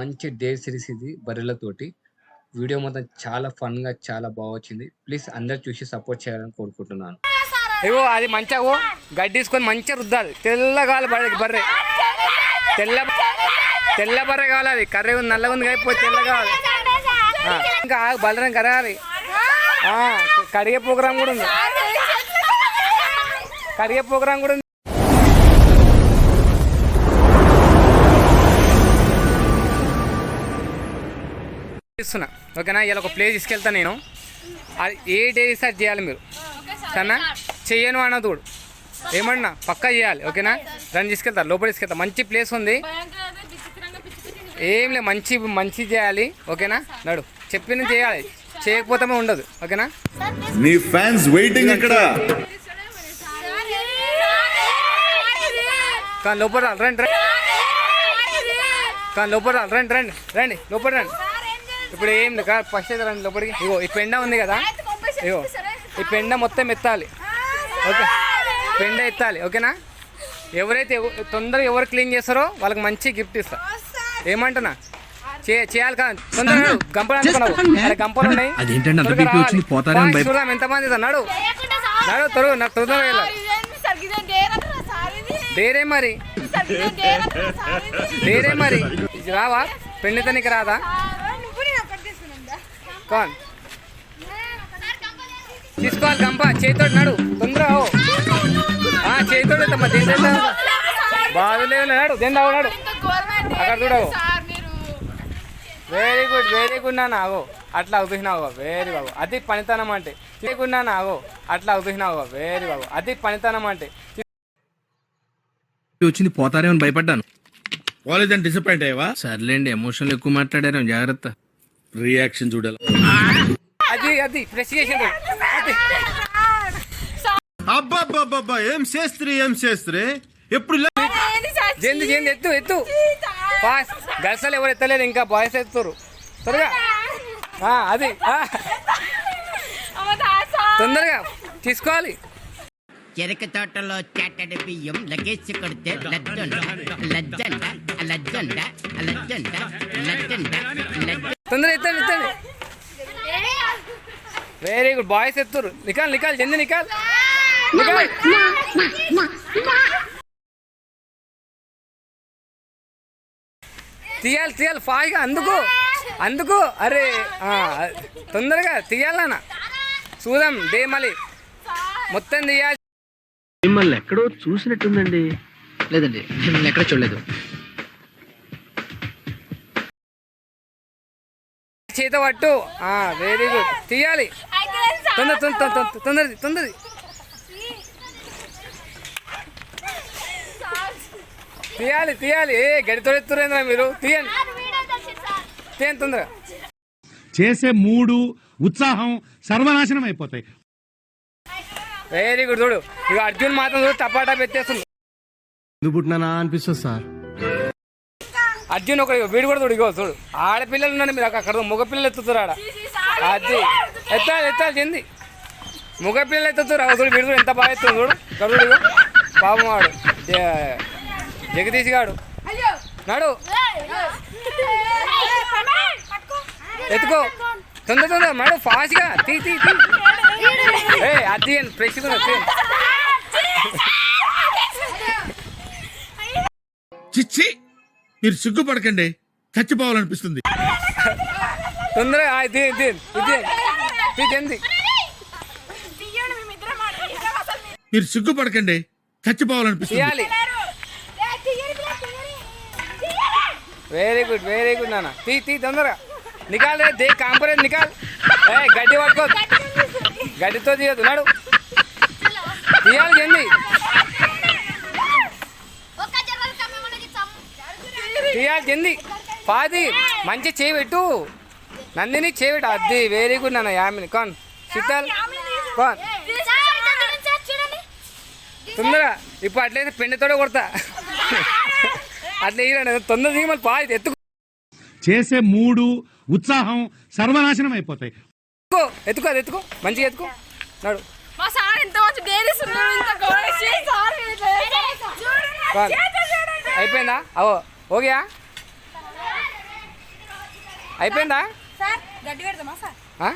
మంచి day series ఇది బర్రెలతోటి video మొత్తం చాలా ఫన్గా చాలా బాగా వచ్చింది. ప్లీజ్ అందరు చూసి సపోర్ట్ చేయాలని కోరుకుంటున్నాను. ఇగో అది మంచిగా ఓ గడ్డి తీసుకొని మంచిగా రుద్దాలి. తెల్లగాలి బర్రె బర్రె. తెల్ల తెల్ల బర్రె కావాలి అది. కర్రీ ఉంది నల్లగా ఉంది కానీ తెల్ల కావాలి ఇంకా బలరం కరగాలి ఆ, కడిగే ప్రోగ్రామ్ కూడా ఉంది. కడిగే ప్రోగ్రామ్ కూడా ఇస్తున్నా. ఓకేనా? ఇలా ఒక ప్లేస్ తీసుకెళ్తా నేను. అది ఏ డే స్టార్ట్ చేయాలి మీరు? సరేనా? చెయ్యను అన్న తోడు ఏమన్నా? పక్కా చేయాలి. ఓకేనా? రన్ తీసుకెళ్తా. లోపల తీసుకెళ్తా. మంచి ప్లేస్ ఉంది. ఏం లేదు మంచి మంచి చేయాలి. ఓకేనా? నడు. చెప్పింది చేయాలి. చేయకపోతే ఉండదు. ఓకేనా? నీ ఫ్యాన్స్ వెయిటింగ్ ఇక్కడ. కానీ లోపల రండి రండి. కానీ లోపల రండి రండి. రండి లోపల రండి. ఇప్పుడు ఏం ఫస్ట్ అయితే రండి లోపలికి. ఇగో ఈ పెండ ఉంది కదా? ఇగో ఈ పెండ మొత్తం ఎత్తాలి. ఓకే? పెండ ఎత్తాలి ఓకేనా? ఎవరైతే ఎవ- తొందరగా ఎవరు క్లీన్ చేస్తారో వాళ్ళకి మంచి గిఫ్ట్ ఇస్తా. ఏమంటున్నా? చే చేయాలి కదా? తొందరగా. గంపలు అనుకున్నావు గంపలు ఉన్నాయి. చూద్దాం ఎంతమంది ఉన్నారు. నడు. నడు త్వరగా నాకు తొందరగా వెళ్ళాలి. డేరే మరి. డేరే మరి. రావా? పెళ్ళితనికి రాదా? కాన్ తీసుకోవాలి గంప చేతితోటి నడు. ఆ చేతితోటి తమ్మ బాధలేదు నాడు అక్కడ చూడవు. వెరీ గుడ్ వెరీ గుడ్ నాన్న ఆగో. అట్లా అవుతున్నావు వెరీ బాబు. అది పనితనం అంటే. వెరీ గుడ్ నాన్న ఆగో. అట్లా అవుతున్నావు వెరీ బాబు. అది పనితనం అంటే. వచ్చింది పోతారేమో అని భయపడ్డాను. కాలేజ్ డిసప్పాయింట్ అయ్యావా? సర్లేండి ఎమోషనల్ ఎక్కువ మాట్లాడారు జాగ్రత్త. రియాక్షన్ చూడాలి. అది ప్రెస్ చేసింది ఏం చేస్త్రీ ఏం చేస్త్రీ ఎప్పుడు ఇలా జంది జంది ఎత్తు ఎత్తు. ఎవరు ఎత్తలేదు ఇంకా బాయ్స్ ఎత్తురు త్వరగా. ఆ, అది తొందరగా తీసుకోవాలి. చెరక తోటలో చాటడి బియ్యం లగేజ్ కొడితే లజ్జండ. లజ్జండ లజ్జండ లజ్జండ లజ్జండ లజ్జ తొందరగా ఎత్తండి ఎత్తండి. వెరీ గుడ్ బాయ్స్ ఎత్తురు. నికాల్ నికాల్ జంది నికాల్ నికాల్ తీయాలి తీయాలి. ఫాస్ట్గా అందుకు. అందుకు. అరే ఆ, తొందరగా తీయాలన్న చూద్దాం. డే మళ్ళీ. మొత్తం తీయాలి. మిమ్మల్ని ఎక్కడో చూసినట్టుందండి. లేదండి మిమ్మల్ని ఎక్కడ చూడలేదు. చేత పట్టు వెరీ గుడ్ తీయాలి. తొందర తొందర తొందర తొందరది తొందరది. తీయాలి తీయాలి. ఏ గడితో ఎత్తురేంద్రా మీరు? తీయండి. తీయండి తొందరగా. చేసే మూడు ఉత్సాహం సర్వనాశనం అయిపోతాయి. వెరీ గుడ్ చూడు. ఇక అర్జున్ మాత్రం చూడు టపాటా పెట్టేస్తుంది. ఎందుకు పుట్టినానా అనిపిస్తుంది సార్. అర్జున్ ఒక వీడు కూడా చూడు ఇగో చూడు ఆడపిల్లలు ఉన్నాడు మీరు అక్కడ మగ పిల్లలు ఎత్తుతారు ఆడ. అది. ఎత్తాలి ఎత్తాలి చెంది మగ పిల్లలు ఎత్తుతారు చూడు వీడు కూడా ఎంత బాగా ఎత్తుంది చూడు. చూడు ఇగో. పాపం వాడు జ- జగదీష్ గాడు. నాడు. ఎత్తుకో. తొందర తొందర. మేడం ఫాస్ట్గా తీ తీ తీ. ఏ అది ఫ్రెష్గా చిచ్చి. మీరు సిగ్గుపడకండి చచ్చిపోవాలనిపిస్తుంది. తొందరగా ఇది మీరు సిగ్గుపడకండి చచ్చిపోవాలనిపిస్తుంది. తీయాలి. వెరీ గుడ్ వెరీ గుడ్ నాన్న. తీ తీ తొందరగా. నికాల్ రే దే కాంపరే నికాల్. ఏ గడ్డి పట్టుకో. గడ్డితో తీయదు నాడు. తీయాలి చెంది తీయాలి చెంది పాది మంచి చేయి పెట్టు నందిని చేయి పెట్టు అది వెరీ గుడ్ నాన్న యామిని. కాన్ శీతల్ కాన్ తొందరగా. ఇప్పుడు అట్లయితే పెండతోనే కొడతా. అట్లా ఇయ్యండి తొందర దిగి మళ్ళీ పాది ఎత్తుకో. చేసే మూడు ఉత్సాహం సర్వనాశనం అయిపోతాయి. ఎత్తుకో ఎత్తుకో అది ఎత్తుకో. మంచిగా ఎత్తుకో. నడు. అయిపోయిందా? అవో ఓకేయా? అయిపోయిందా? గడ్డి ఆ?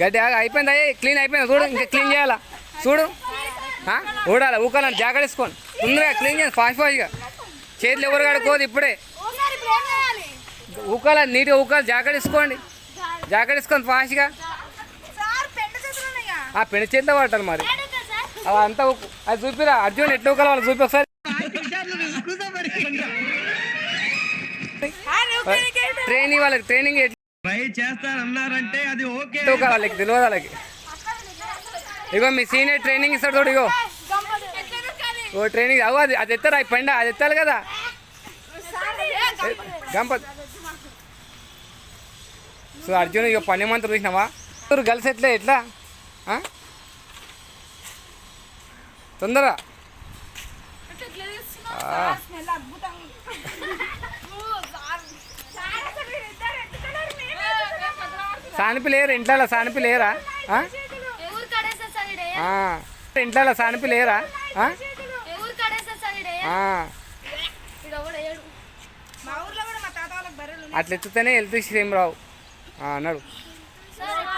గడ్డి అయిపోయిందా? క్లీన్ అయిపోయిందా? చూడు ఇంకా క్లీన్ చేయాలా? చూడు. ఆ? ఊడాలి ఊకాలని జాకెట్ వేసుకోండి ముందుగా క్లీన్ చేయండి ఫాస్ట్ ఫాస్ట్గా చేతులు ఎవరు కడుక్కోదు ఇప్పుడే. ఊకాల నీట్గా ఊకాలి జాకెట్ వేసుకోండి. జాకెట్ వేసుకోండి ఫాస్ట్గా సార్ పెండ చేతులు ఆ పట్టాలి మరి. అంతా అది చూపిరా అర్జున్ ఎట్లా ఊకాలి వాళ్ళు చూపి ఒకసారి. ట్రైనింగ్ వాళ్ళకి ట్రైనింగ్ ట్రై అది ఓకే. వాళ్ళకి తెలియదు వాళ్ళకి. ఇగో మీ సీనియర్ ట్రైనింగ్ ఇస్తాడు చూడు ఇగో. ఓ ట్రైనింగ్ అవు అది అది ఎత్తారు? అవి పండ అది ఎత్తాలి కదా? గంప సో అర్జున్ ఇక పని మంత్రం చూసినావా? ఇద్దరు కలిసి ఎట్లా ఎట్లా? ఆ? తొందరగా ఆ. స్మెల్ అద్భుతంగా ఓ, సార్. సార్, అసలు వీరిద్దరు ఎత్తుకున్నారు, మేమే ఎత్తుకున్నాం. సానిపి లేరు ఇంట్లో సానిపి లేరా. ఇంట్లో సానిపి లేరా. అట్లా ఎత్తుతేనే వెళ్తూ శ్రీమరావు అన్నాడు.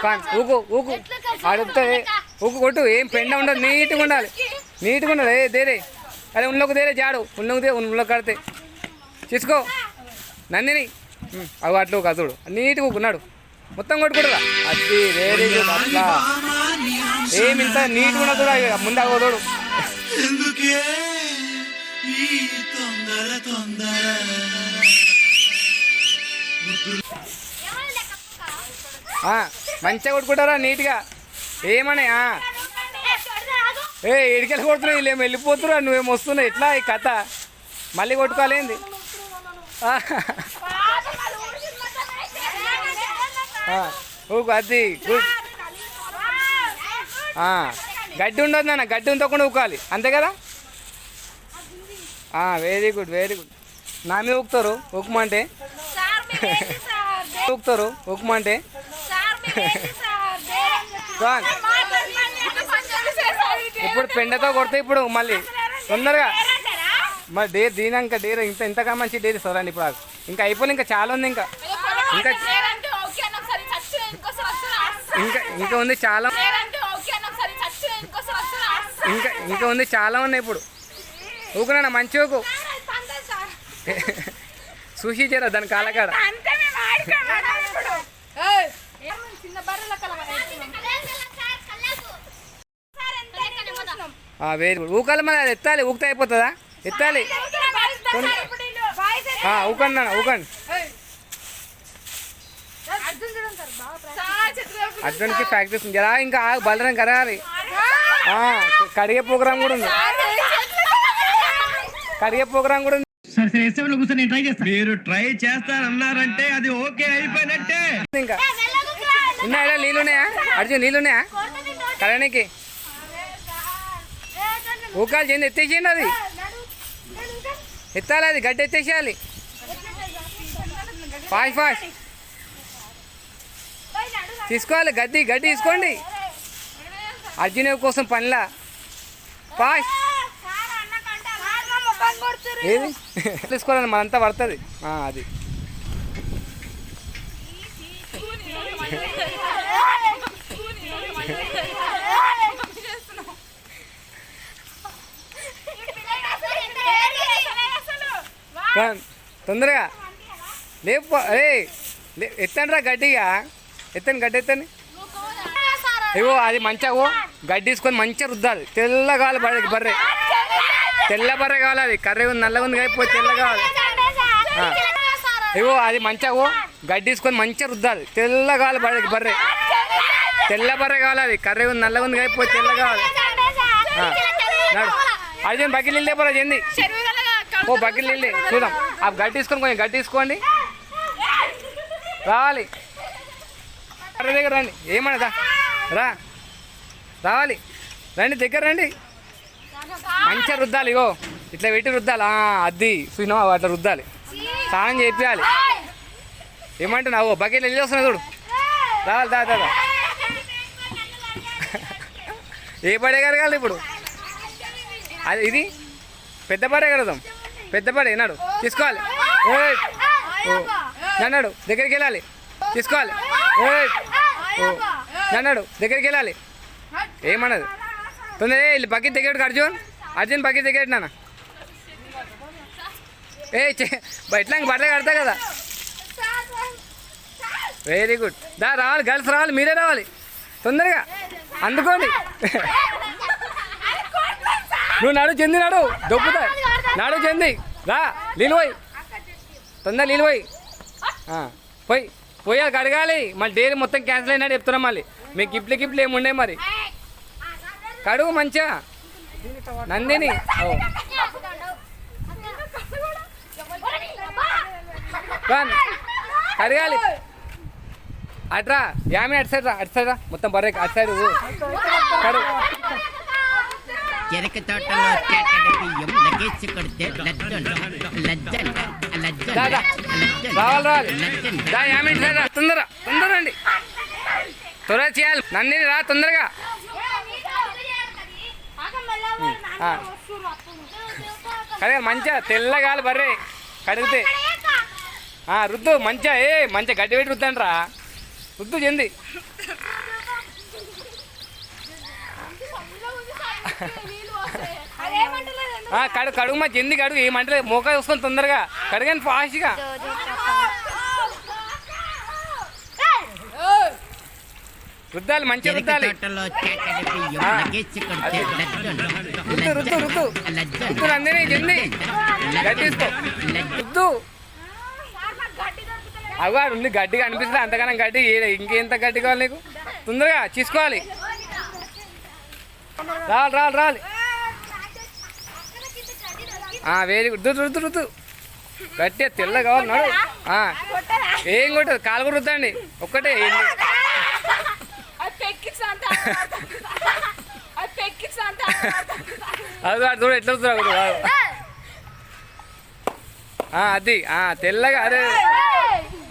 కాన్ ఊకు ఊకు. అడిగితే ఊకు కొట్టు ఏం పెండ ఉండదు నీట్గా ఉండాలి. నీట్గా ఉండాలి. ఏ దేరే. అరే ఉన్నోకి దేరే జాడు. ఉన్నోకి దే ఉన్నో కడితే. తీసుకో. నందిని. అవి అట్లు కదుడు నీట్గా ఊకున్నాడు మొత్తం కొట్టుకుంటురా? అది వేరే అట్లా ఏమి ఇంత ఉన్నది కూడా ఇక ముందు అవ్వదోడు మంచిగా కొట్టుకుంటారా నీట్గా ఏమని ఆ. ఏ ఇడికెళ్ళి కొడుతున్నావు వీళ్ళు ఏం వెళ్ళిపోతురా నువ్వేం వస్తున్నావు ఎట్లా ఈ కథ? మళ్ళీ కొట్టుకోవాలేంది ఆ, ఆ, ఊకు అది గుడ్ గడ్డి ఉండదు నాన్న గడ్డి ఉంచకుండా ఊకాలి. అంతే కదా? వెరీ గుడ్ వెరీ గుడ్ నా మీద ఊకుతారు ఊకమంటే. ఊకుతారు ఊకమంటే. ఇప్పుడు పెండతో కొడితే ఇప్పుడు మళ్ళీ తొందరగా? మరి డేర్ దీనాక డేర్ ఇంత ఇంతగా మంచి డేర్ ఇస్తారండి ఇప్పుడు. ఇంకా అయిపోయింది ఇంకా చాలా ఉంది ఇంకా. ఇంకా ఇంకా ఉంది చాలా? ఇంకా ఇంకా ఉంది చాలా ఉన్నాయి ఇప్పుడు. ఊకునా మంచి ఊకు. చూసి చేరా దాని కాలకాడ. వెరీ. ఊకాలి మరి అది ఎత్తాలి ఊకితే అయిపోతుందా? ఎత్తాలి. ఊకండి నాన్న ఊకండి అర్జున్ చూడండి సార్, బాగా అర్జున్కి ప్రాక్టీస్ ఉంది. జరా ఇంకా ఆగు, బలరం కరాలి ఆ, కడిగే ప్రోగ్రామ్ కూడా ఉంది. కడిగే ప్రోగ్రామ్ కూడా ఉంది. మీరు ట్రై చేస్తానన్నారంటే అది ఓకే అయిపోయినట్టే. ఇంకా. ఉన్నాయా? నీళ్ళు ఉన్నాయా అర్జున్ నీళ్ళు ఉన్నాయా కరణికి ఊకాలు చేయండి ఎత్తేసేయండి అది. ఎత్తాలి అది గడ్డి ఎత్తేసేయాలి. ఫాస్ట్ ఫాస్ట్ తీసుకోవాలి గడ్డి గడ్డి తీసుకోండి. అర్జున్ కోసం పనిలా. ఫాస్ట్ ఏది? తీసుకోవాలండి మనంతా పడుతుంది. అది. తొందరగా. లేపు అరే లే- ఎత్తండి రా గడ్డిగా. ఎత్తండి గడ్డి ఎత్తండి ఇగో అది మంచిగా ఓ గడ్డి తీసుకొని మంచిగా రుద్దాలి. తెల్ల కావాలి బర్రె బర్రె. తెల్ల బర్రె కావాలి అది. కర్రీ ఉంది నల్లగా ఉంది అయిపోయి తెల్ల కావాలి ఇగో అది మంచిగా ఓ గడ్డి తీసుకొని మంచిగా రుద్దాలి. తెల్ల కావాలి బర్రె బర్రె. తెల్ల బర్రె కావాలి అది. కర్రీ ఉంది నల్లగా ఉంది అయిపోయి తెల్ల కావాలి అర్జున్ బకెట్ నీళ్ళు లేపరా చెంది ఓ నీళ్ళే. చూద్దాం. ఆ గడ్డి తీసుకొని కొంచెం గడ్డి తీసుకోండి. రావాలి. కర్ర దగ్గర రండి. ఏమన్నదా? రా. రావాలి. రండి దగ్గర రండి. మంచిగా రుద్దాలి ఇగో. ఇట్లా పెట్టి రుద్దాలి. అద్ది అది చూసినావా అట్లా రుద్దాలి. స్నానం చేయాలి ఏమంటున్నావు? బకెట్లు వెళ్ళి వస్తున్నా చూడు. రావాలి దా దా ఏ పడే కలగాలి ఇప్పుడు? అది ఇది? పెద్ద పడే కడదాం పెద్ద పడే నాడు. తీసుకోవాలి. ఓ. నన్నాడు దగ్గరికి వెళ్ళాలి. తీసుకోవాలి. అన్నాడు దగ్గరికి వెళ్ళాలి. ఏమన్నది? తొందర వెళ్ళి బకెట్ దగ్గరకు అర్జున్. అర్జున్ బకెట్ దగ్గర నాన్న. ఏ ఎట్లా బట్టలు కడతా కదా. వెరీ గుడ్ దా రావాలి గర్ల్స్ రావాలి మీరే రావాలి. తొందరగా. అందుకోండి. నువ్వు నడు చెంది నడు దొబ్బుతా నడు చెంది. రా నీళ్ళు పోయి. తొందర నీళ్ళు పోయి. పోయి. పోయి అది కడగాలి. మళ్ళీ డైరీ మొత్తం క్యాన్సిల్ అయినట్టు చెప్తున్నాం మళ్ళీ. మీకు గిఫ్ట్లు గిఫ్ట్లు ఏముండే మరి? కడుగు మంచిగా. నందిని. ఓ. కడగాలి. అట్రా యామి అటు సైడ్ రా అటు సైడ్ రా. మొత్తం బర్రెక్ అటు సైడ్ కడుగు. చెరక తోటలో బియ్యం లగేజ్ కొడితే సైడ్ రా తొందర తొందర రండి. త్వరగా చేయాలి. నందిని రా తొందరగా. కడగాలి మంచిగా తెల్లగాలి బర్రె. కడిగితే. ఆ, రుద్దు మంచిగా ఏ మంచిగా గడ్డి పెట్టి రుద్దండి రా. రుద్దు చెంది ఆ, కడు కడుగు మా చెంది కడుగు? ఏమంటలేదు మోకా చూసుకొని తొందరగా కడగండి ఫాస్ట్గా రుద్దాలి రుద్దాలి. లగేజ్ కొడితే లజ్జండ రుద్దు చెంది ఉంది గడ్డిగా అనిపిస్తుంది అంతగానం గడ్డి ఇంకెంత గడ్డి కావాలి నీకు? తొందరగా తీసుకోవాలి. రావాలి రావాలి రావాలి. వెరీ గుడ్ రుద్దు రుద్దు రుద్దు గట్టిగా తెల్ల కావాలి నడు ఆ, ఏం కొట్టదు? కాలు కూడా రుద్దండి. ఒక్కటే? అది వాడు చూడు ఎట్లా. ఆ, అది. ఆ, తెల్లగా అదే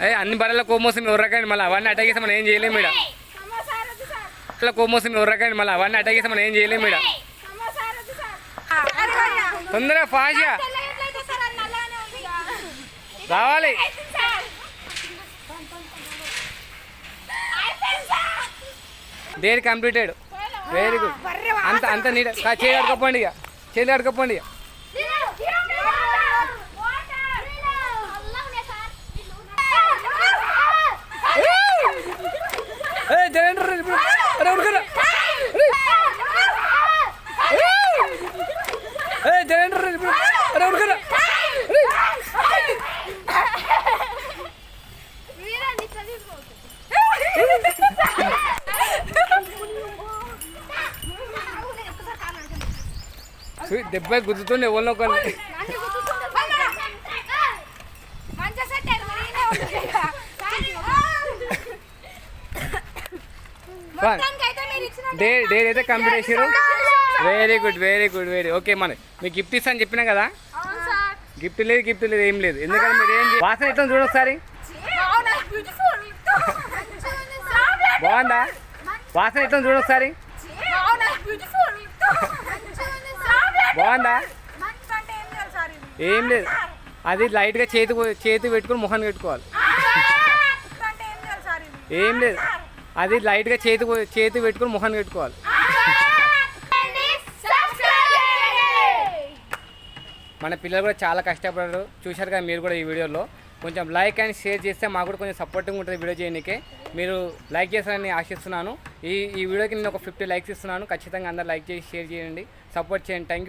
ఏ అన్ని బర్రెల కోమోసం ఉర్రకండి మళ్ళీ. అవన్నీ అటాగేసి మనం ఏం చేయలేము ఇక్కడ అట్లా కోమోసం ఉర్రకండి మళ్ళీ. అవన్నీ అటాగేసి మనం ఏం చేయలేము ఇక్కడ తొందరగా ఫాస్ట్గా రావాలి. దేని కంప్లీటెడ్? వెరీ గుడ్ అంత అంత నీట్ చేయి కడుకోపోండి ఇక. చేయి కడుకోపోండి ఇక ఏ జగన్ ఇప్పుడు అరే ఉడకరా ఏ జగన్ ఇప్పుడు అరే ఉడకరా దెబ్బ గుద్దుతుండే ఎవరినో కొన్ని డే డే అయితే కంప్లీట్ చేసారు very good very good very okay మన మీకు గిఫ్ట్ ఇస్తా అని చెప్పినా కదా? గిఫ్ట్ లేదు గిఫ్ట్ లేదు ఏం లేదు. ఎందుకంటే మీరు ఏం వాసన ఎట్లా చూడు ఒకసారి. బాగుందా? వాసన ఎట్లా చూడు ఒకసారి. బాగుందా? ఏం లేదు. అది లైట్గా చేతి చేతి పెట్టుకుని మొహన్ పెట్టుకోవాలి ఏం లేదు. అది లైట్గా చేతి చేతి పెట్టుకుని మొహన్ పెట్టుకోవాలి మన పిల్లలు కూడా చాలా కష్టపడరు. చూశారు కదా మీరు కూడా ఈ వీడియోలో. కొంచెం లైక్ అండ్ షేర్ చేస్తే మాకు కూడా కొంచెం సపోర్టింగ్ ఉంటుంది వీడియో చేయడానికే మీరు లైక్ చేస్తారని ఆశిస్తున్నాను. ఈ ఈ వీడియోకి నేను ఒక ఫిఫ్టీ లైక్స్ ఇస్తున్నాను. ఖచ్చితంగా అందరు లైక్ చేసి షేర్ చేయండి. సపోర్ట్ చేయండి. Thank you